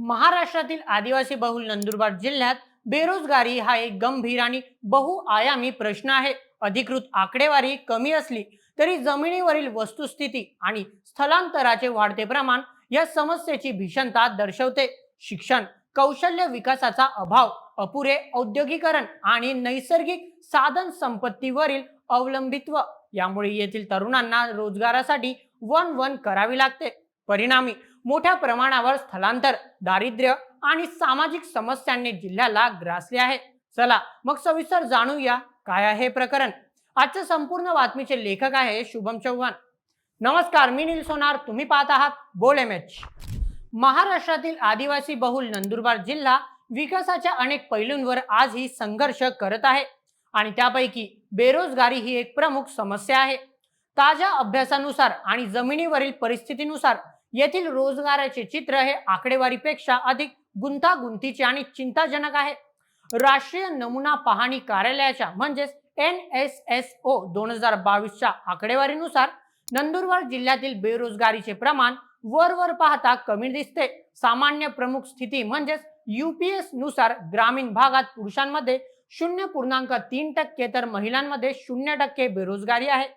महाराष्ट्रातील आदिवासी बहुल नंदुरबार जिल्ह्यात बेरोजगारी हा एक गंभीर आणि बहुआयामी प्रश्न आहे. अधिकृत आकडेवारी कमी असली तरी जमिनीवरील वस्तुस्थिती आणि स्थलांतराचे वाढते प्रमाण या समस्येची भीषणता दर्शवते. शिक्षण कौशल्य विकासाचा अभाव अपुरे औद्योगिकरण आणि नैसर्गिक साधन संपत्तीवरील अवलंबित्व यामुळे येथील तरुणांना रोजगारासाठी वन वन करावी लागते. परिणामी मोठ्या प्रमाणावर स्थलांतर दारिद्र्य आणि सामाजिक समस्यांनी जिल्ह्याला ग्रासले आहे. चला मग सविस्तर जाणूया काय आहे हे प्रकरण. आजच्या संपूर्ण बातमीचे लेखक आहे शुभम चव्हाण नमस्कार मी नील सोनार तुम्ही पाहत आहात बोल एम एच. महाराष्ट्रातील आदिवासी बहुल नंदुरबार जिल्हा विकासाच्या अनेक पैलूंवर आजही संघर्ष करत आहे आणि त्यापैकी बेरोजगारी ही एक प्रमुख समस्या आहे. ताज्या अभ्यासानुसार आणि जमिनीवरील परिस्थितीनुसार येथील रोजगाराचे चित्र हे आकडेवारीपेक्षा अधिक गुंतागुंतीचे आणि चिंताजनक आहे. राष्ट्रीय नमुना पाहणी कार्यालयाच्या म्हणजेच एन एस एस ओ दोन हजार बावीसच्या आकडेवारीनुसार नंदुरबार जिल्ह्यातील बेरोजगारीचे प्रमाण वर वर पाहता कमी दिसते. सामान्य प्रमुख स्थिती म्हणजेच युपीएसनुसार ग्रामीण भागात पुरुषांमध्ये शून्य पूर्णांक तीन टक्के तर महिलांमध्ये शून्य टक्के बेरोजगारी आहे.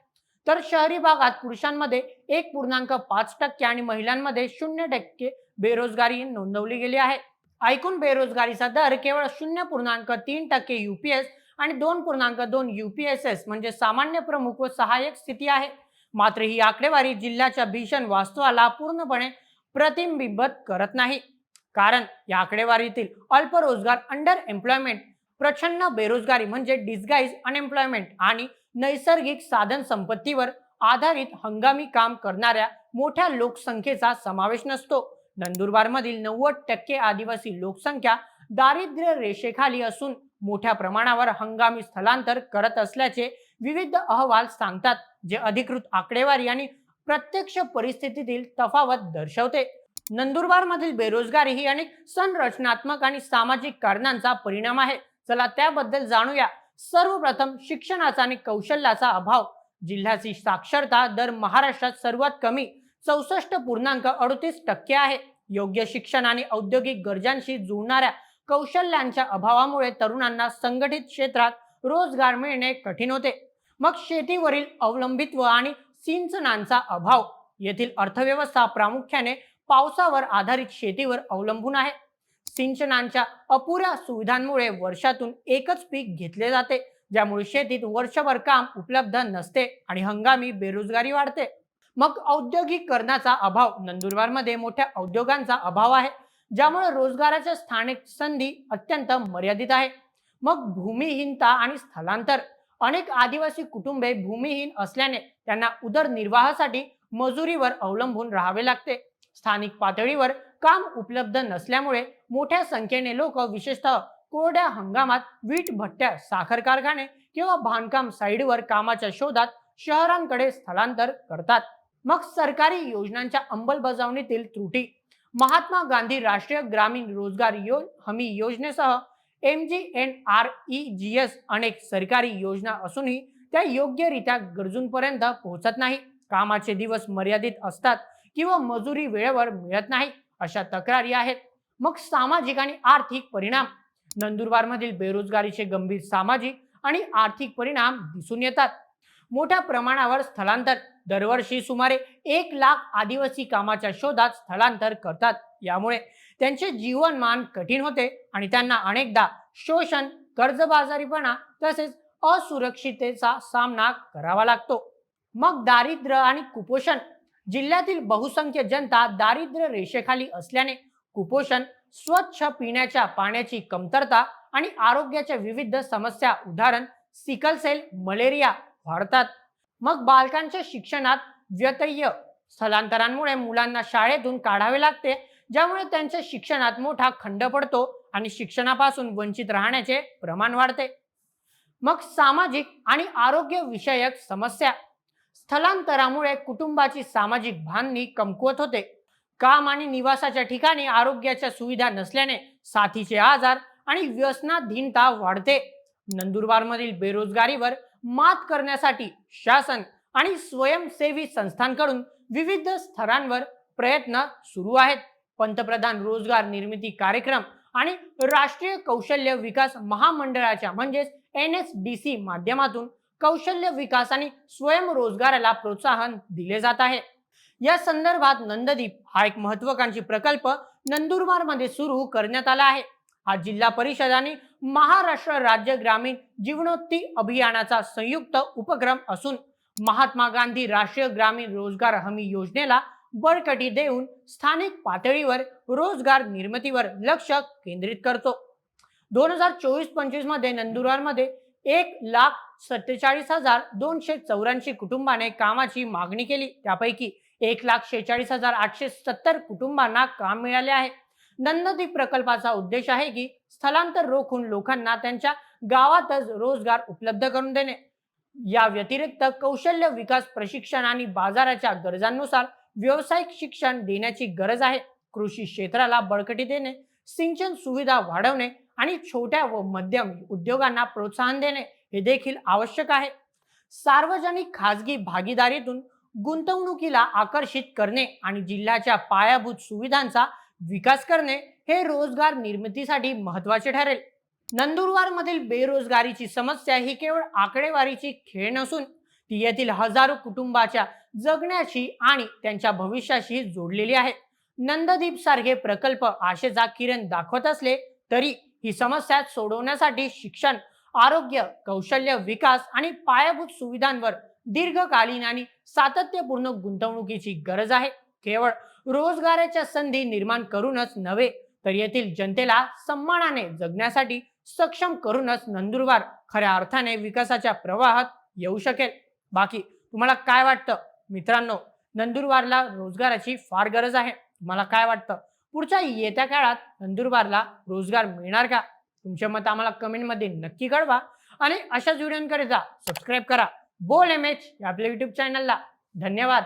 तर शहरी भागात पुरुषांमध्ये एक पूर्णांक पाच टक्के आणि महिलांमध्ये शून्य टक्के बेरोजगारी नोंदवली गेली आहे. ऐकून बेरोजगारीचा दर केवळ शून्य पूर्णांक तीन टक्के युपीएस आणि दोन पूर्णांक दोन युपीएसएस म्हणजे सामान्य प्रमुख व सहाय्यक स्थिती आहे. मात्र ही आकडेवारी जिल्ह्याच्या भीषण वास्तवाला पूर्णपणे प्रतिबिंबित करत नाही. कारण या आकडेवारीतील अल्प रोजगार अंडर एम्प्लॉयमेंट प्रचंड बेरोजगारी म्हणजे डिस्गाईज अनएम्प्लॉयमेंट आणि नैसर्गिक साधन संपत्तीवर आधारित हंगामी काम करणाऱ्या मोठ्या लोकसंख्येचा समावेश नसतो. नंदुरबारमधील नव्वद टक्के आदिवासी लोकसंख्या दारिद्र्य रेषेखाली असून मोठ्या प्रमाणावर हंगामी स्थलांतर करत असल्याचे विविध अहवाल सांगतात जे अधिकृत आकडेवारी आणि प्रत्यक्ष परिस्थितीतील तफावत दर्शवते. नंदुरबार मधील बेरोजगारी ही अनेक संरचनात्मक आणि सामाजिक कारणांचा परिणाम आहे. चला त्याबद्दल जाणूया. सर्वप्रथम शिक्षणाचा आणि कौशल्याचा अभाव. जिल्ह्याची साक्षरता दर महाराष्ट्रात सर्वात कमी चौसष्ट पूर्णांक अडतीस टक्के आहे. योग्य शिक्षण आणि औद्योगिक गरजांशी जुळणाऱ्या कौशल्यांच्या अभावामुळे तरुणांना संघटित क्षेत्रात रोजगार मिळणे कठीण होते. मग शेतीवरील अवलंबित्व आणि सिंचनांचा अभाव. येथील अर्थव्यवस्था प्रामुख्याने पावसावर आधारित शेतीवर अवलंबून आहे. सिंचनांच्या अपुऱ्या सुविधांमुळे वर्षातून एकच पीक घेतले जाते ज्यामुळे शेतीत वर्षभर काम उपलब्ध नसते आणि हंगामी बेरोजगारी वाढते. मग औद्योगिकरणाचा अभाव नंदुरबारमध्ये मोठ्या औद्योगांचा अभाव आहे ज्यामुळे रोजगाराच्या स्थानिक संधी अत्यंत मर्यादित आहे. मग भूमिहीनता आणि स्थलांतर अनेक आदिवासी कुटुंबे भूमिहीन असल्याने त्यांना उदरनिर्वाहासाठी मजुरीवर अवलंबून राहावे लागते. स्थानिक पातळीवर काम उपलब्ध नसल्यामुळे मोठ्या संख्येने लोक विशेषतः कोरड्या हंगामात वीट भट्ट्या साखर कारखाने किंवा बांधकाम साईडवर कामाच्या शोधात शहरांकडे स्थलांतर करतात. मग सरकारी योजनांच्या अंमलबजावणीतील त्रुटी. महात्मा गांधी राष्ट्रीय ग्रामीण रोजगार यो हमी योजनेसह M G N R E G S अनेक सरकारी योजना असूनही त्या योग्यरित्या गरजूंपर्यंत पोहोचत नाही. कामाचे दिवस मर्यादित असतात किंवा मजुरी वेळेवर मिळत नाही अशा तक्रारी आहेत. मग सामाजिक आणि आर्थिक परिणाम. नंदुरबारमधील बेरोजगारीचे गंभीर सामाजिक आणि आर्थिक परिणाम दिसून येतात. मोठ्या प्रमाणावर स्थलांतर. दरवर्षी सुमारे एक लाख आदिवासी कामाच्या शोधात स्थलांतर करतात. यामुळे त्यांचे जीवनमान कठीण होते आणि त्यांना अनेकदा शोषण कर्जबाजारीपणा तसेच असुरक्षिततेचा सामना करावा लागतो. मग दारिद्र्य आणि कुपोषण. जिल्ह्यातील बहुसंख्य जनता दारिद्र्य रेषेखाली असल्याने कुपोषण स्वच्छ पिण्याच्या पाण्याची कमतरता आणि आरोग्याच्या विविध समस्या उदाहरण सिकलसेल मलेरिया वाढतात. मग बालकांच्या शिक्षणात व्यत्यय स्थलांतरांमुळे मुलांना शाळेतून काढावे लागते ज्यामुळे त्यांच्या शिक्षणात मोठा खंड पडतो आणि शिक्षणापासून वंचित राहण्याचे प्रमाण वाढते. मग सामाजिक आणि आरोग्य विषयक समस्या. स्थलांतरामुळे कुटुंबाची सामाजिक बांधणी कमकुवत होते. काम आणि निवासाच्या ठिकाणी आरोग्याच्या सुविधा नसल्याने साथीचे आजार आणि व्यसनाधीनता वाढते. नंदुरबारमधील बेरोजगारीवर मात करण्यासाठी शासन आणि स्वयंसेवी संस्थांकडून विविध स्तरांवर प्रयत्न सुरू आहेत. पंतप्रधान रोजगार निर्मिती कार्यक्रम आणि राष्ट्रीय कौशल्य विकास महामंडळाच्या म्हणजेच एन एस डी सी माध्यमातून कौशल्य विकास आणि स्वयंरोजगाराला प्रोत्साहन दिले जात आहे. या संदर्भात नंददीप हा एक महत्वाकांक्षी प्रकल्प नंदुरबारमध्ये सुरू करण्यात आला आहे. हा जिल्हा परिषदाने महाराष्ट्र राज्य ग्रामीण जीवनोत्ती अभियानाचा संयुक्त उपक्रम असून महात्मा गांधी राष्ट्रीय ग्रामीण रोजगार हमी योजनेला बळकटी देऊन स्थानिक पातळीवर रोजगार निर्मितीवर लक्ष केंद्रित करतो. दोन हजार चोवीस पंचवीसमध्ये नंदुरबारमध्ये एक लाख सत्तेचाळीस हजार दोनशे चौऱ्याऐंशी कुटुंबाने कामाची मागणी केली. त्यापैकी एक लाख शेहेचाळीस हजार आठशे सत्तर कुटुंबांना काम मिळाले आहे. नंददीप प्रकल्पाचा उद्देश आहे की स्थलांतर रोखून लोकांना त्यांच्या गावातच रोजगार उपलब्ध करून देणे. या व्यतिरिक्त कौशल्य विकास प्रशिक्षण आणि बाजाराच्या गरजांनुसार व्यावसायिक शिक्षण देण्याची गरज आहे. कृषी क्षेत्राला बळकटी देणे सिंचन सुविधा वाढवणे आणि छोट्या व मध्यम उद्योगांना प्रोत्साहन देणे हे देखील आवश्यक आहे. सार्वजनिक खाजगी भागीदारीतून गुंतवणुकीला आकर्षित करणे आणि जिल्ह्याच्या पायाभूत सुविधांचा विकास करणे हे रोजगार निर्मितीसाठी महत्त्वाचे ठरेल. नंदुरबार मधील बेरोजगारीची समस्या ही केवळ आकडेवारीची खेळ नसून ती येथील हजारो कुटुंबाच्या जगण्याशी आणि त्यांच्या भविष्याशी जोडलेली आहे. नंददीप सारखे प्रकल्प आशेचा किरण दाखवत असले तरी ही समस्या सोडवण्यासाठी शिक्षण आरोग्य कौशल्य विकास आणि पायाभूत सुविधांवर दीर्घकालीन आणि सातत्यपूर्ण गुंतवणुकीची गरज आहे. केवळ रोजगाराच्या संधी निर्माण करूनच नव्हे तर येथील जनतेला सन्मानाने जगण्यासाठी सक्षम करूनच नंदुरबार खऱ्या अर्थाने विकासाच्या प्रवाहात येऊ शकेल. बाकी तुम्हाला काय वाटतं? मित्रांनो नंदुरबारला रोजगाराची फार गरज आहे. तुम्हाला काय वाटतं? पुढच्या येत्या काळात नंदुरबारला रोजगार मिळणार का? तुमचे मत आम्हाला कमेंटमध्ये नक्की कळवा आणि अशाच व्हिडिओंकरिता सबस्क्राईब करा. बोल एम एच या आपल्या युट्यूब चॅनलला धन्यवाद.